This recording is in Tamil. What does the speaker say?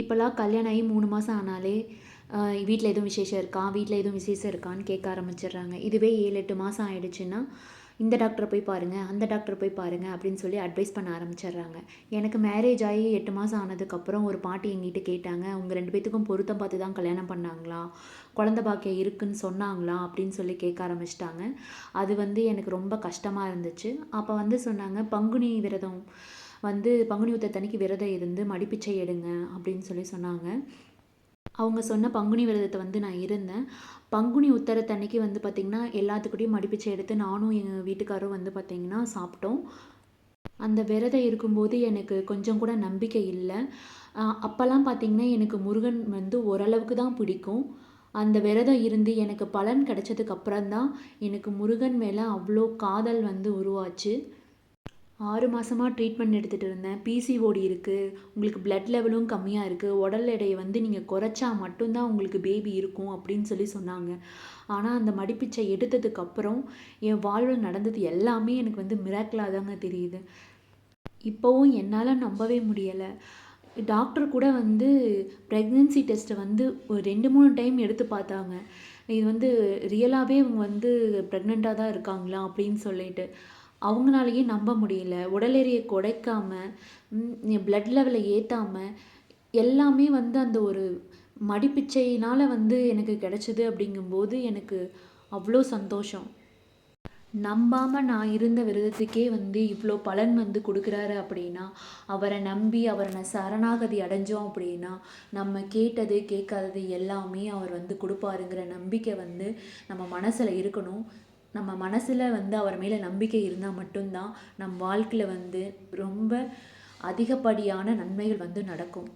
இப்போல்லாம் கல்யாணம் ஆகி மூணு மாதம் ஆனாலே வீட்டில் எதுவும் விசேஷம் இருக்கா? வீட்டில் எதுவும் விசேஷம் இருக்கான்னு கேட்க ஆரம்பிச்சிடுறாங்க. இதுவே ஏழு எட்டு மாதம் ஆயிடுச்சுன்னா இந்த டாக்டரை போய் பாருங்கள் அந்த டாக்டரை போய் பாருங்கள் அப்படின்னு சொல்லி அட்வைஸ் பண்ண ஆரம்பிச்சிடுறாங்க. எனக்கு மேரேஜ் ஆகி எட்டு மாதம் ஆனதுக்கப்புறம் ஒரு பாட்டி எங்கிட்ட கேட்டாங்க உங்கள் ரெண்டு பேத்துக்கும் பொருத்தம் பார்த்து தான் கல்யாணம் பண்ணாங்களா? குழந்த பாக்கியம் இருக்குன்னு சொன்னாங்களா? அப்படின்னு சொல்லி கேட்க ஆரம்பிச்சிட்டாங்க. அது வந்து எனக்கு ரொம்ப கஷ்டமாக இருந்துச்சு. அப்போ வந்து சொன்னாங்க பங்குனி விரதம் வந்து பங்குனி உத்தரத்தன்னைக்கு விரதம் இருந்து மடிப்பிச்சை எடுங்க அப்படின்னு சொல்லி சொன்னாங்க. அவங்க சொன்ன பங்குனி விரதத்தை வந்து நான் இருந்தேன். பங்குனி உத்தரத்தன்னைக்கு வந்து பார்த்திங்கன்னா எல்லாத்துக்கிட்டையும் மடிப்பிச்சை எடுத்து நானும் எங்கள் வீட்டுக்காரும் வந்து பார்த்திங்கன்னா சாப்பிட்டோம். அந்த விரதம் இருக்கும்போது எனக்கு கொஞ்சம் கூட நம்பிக்கை இல்லை. அப்போல்லாம் பார்த்திங்கன்னா எனக்கு முருகன் வந்து ஓரளவுக்கு தான் பிடிக்கும். அந்த விரதம் இருந்து எனக்கு பலன் கிடைச்சதுக்கு அப்புறம் தான் எனக்கு முருகன் மேலே அவ்வளோ காதல் வந்து உருவாச்சு. ஆறு மாதமாக ட்ரீட்மெண்ட் எடுத்துகிட்டு இருந்தேன். பிசிஓடி இருக்குது உங்களுக்கு பிளட் லெவலும் கம்மியாக இருக்குது உடல் எடையை வந்து நீங்கள் குறைச்சா மட்டும்தான் உங்களுக்கு பேபி இருக்கும் அப்படின்னு சொல்லி சொன்னாங்க. ஆனால் அந்த மடிப்பிச்சை எடுத்ததுக்கப்புறம் என் வாழ்வில் நடந்தது எல்லாமே எனக்கு வந்து மிராக்கிளாக தாங்க தெரியுது. இப்போவும் என்னால் நம்பவே முடியலை. டாக்டர் கூட வந்து ப்ரெக்னென்சி டெஸ்ட்டை வந்து ஒரு ரெண்டு மூணு டைம் எடுத்து பார்த்தாங்க. இது வந்து ரியலாகவே இவங்க வந்து ப்ரெக்னெண்ட்டாக தான் இருக்காங்களா அப்படின்னு சொல்லிட்டு. அவங்களாலேயே நம்ப முடியல. உடல் எடையை குறைக்காம பிளட் லெவலை ஏற்றாமல் எல்லாமே வந்து அந்த ஒரு மடிப்பிச்சையினால் வந்து எனக்கு கிடச்சிது அப்படிங்கும்போது எனக்கு அவ்வளோ சந்தோஷம். நம்பாமல் நான் இருந்த விரதத்துக்கே வந்து இவ்வளோ பலன் வந்து கொடுக்குறாரு அப்படின்னா அவரை நம்பி அவரை நான் சரணாகதி அடைஞ்சோம் அப்படின்னா நம்ம கேட்டது கேட்காதது எல்லாமே அவர் வந்து கொடுப்பாருங்கிற நம்பிக்கை வந்து நம்ம மனசில் இருக்கணும். நம்ம மனசில் வந்து அவர் மேலே நம்பிக்கை இருந்தால் மட்டும்தான் நம் வாழ்க்கையில் வந்து ரொம்ப அதிகப்படியான நன்மைகள் வந்து நடக்கும்.